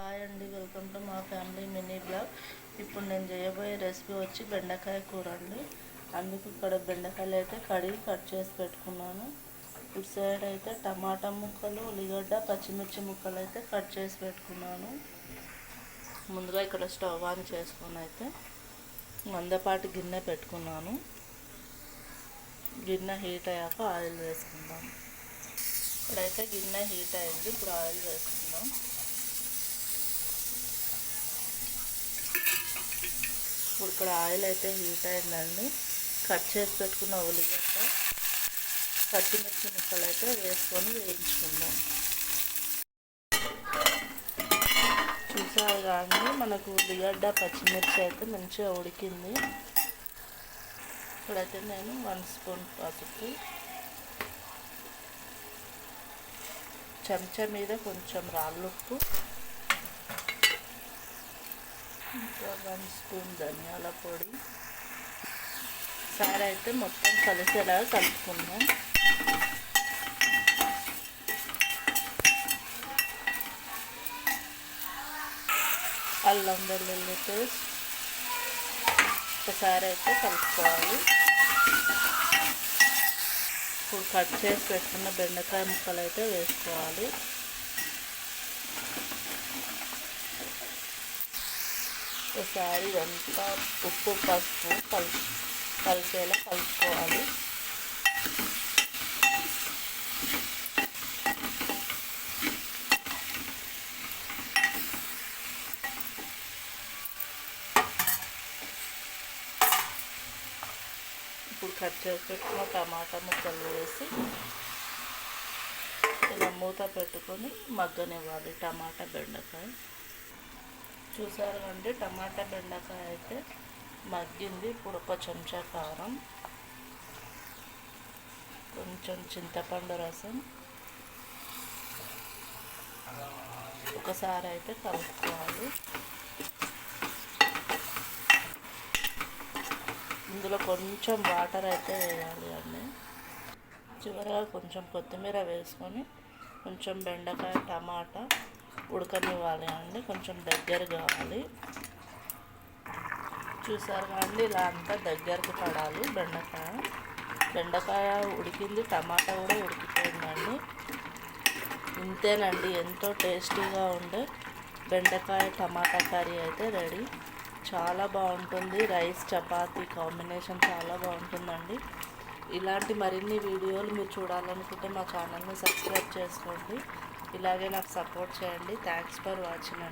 Hi అండి welcome to మా family mini blog. ఇప్పుడు నేను చేయబోయే రెసిపీ వచ్చి బెండకాయ కూర అండి. అందుకు ఇక్కడ బెండకాయలు అయితే కడిగి కట్ చేసి పెట్టుకున్నాను. ఇటు సైడ్ అయితే టమాటా ముక్కలు ఉల్లిగడ్డ పచ్చిమిర్చి ముక్కలు అయితే కట్ చేసి పెట్టుకున్నాను. ముందుగా ఇక్కడ స్టవ్ ఆన్ చేసుకొని అయితే మందపాటి గిన్నె పెట్టుకున్నాను. గిన్నె హీట్ అయ్యాక ఆయిల్ వేసుకుందాం. ఇప్పుడైతే గిన్నె హీట్ అయింది ఇప్పుడు ఆయిల్ వేసుకుందాం. ఇప్పుడు ఇక్కడ ఆయిల్ అయితే హీట్ అయిందండి. కట్ చేసి పెట్టుకున్న ఉల్లిగడ్డ పచ్చిమిర్చి ముక్కలు అయితే వేసుకొని వేయించుకుందాం. చూసారు కానీ మనకు ఉల్లిగడ్డ పచ్చిమిర్చి అయితే మంచిగా ఉడికింది. ఇప్పుడైతే నేను వన్ స్పూన్ పసుపు చెంచా మీద కొంచెం రాళ్ళుప్పు ఇంకా వన్ స్పూన్ ధనియాల పొడి. సార్ అయితే మొత్తం కలిసేలా కలుపుకుందాం. అల్లం వెల్లుల్లి పేస్ట్. ఒకసారి అయితే కలుపుకోవాలి. ఇప్పుడు కట్ చేసి పెట్టుకున్న బెండకాయ ముక్కలు అయితే వేసుకోవాలి. ఒకసారి ఇదంతా ఉప్పు పసుపు కలు కలిసేలా కలుపుకోవాలి. ఇప్పుడు కట్ చేసి పెట్టుకున్న టమాటా ముక్కలు వేసి ఇలా మూత పెట్టుకొని మగ్గనివ్వాలి టమాటా బెండకాయ. చూసారు అండి టమాటా బెండకాయ అయితే మగ్గింది. ఇప్పుడు ఒక చెంచా కారం కొంచెం చింతపండు రసం. ఒకసారి అయితే కలుపుకోవాలి. ఇందులో కొంచెం వాటర్ అయితే వేయాలి అండి. చివరిగా కొంచెం కొత్తిమీర వేసుకొని కొంచెం బెండకాయ టమాటా ఉడకనివ్వాలి అండి. కొంచెం దగ్గర కావాలి. చూసారు అండి ఇలా అంతా దగ్గరకు పడాలి బెండకాయ. బెండకాయ ఉడికింది టమాటా కూడా ఉడికిపోయిందండి. ఇంతేనండి ఎంతో టేస్టీగా ఉండే బెండకాయ టమాటా కర్రీ అయితే రెడీ. చాలా బాగుంటుంది రైస్ చపాతీ కాంబినేషన్ చాలా బాగుంటుందండి. ఇలాంటి మరిన్ని వీడియోలు మీరు చూడాలనుకుంటే మా ఛానల్ని సబ్స్క్రైబ్ చేసుకోండి. ఇలాగే నాకు సపోర్ట్ చేయండి. Thanks for watching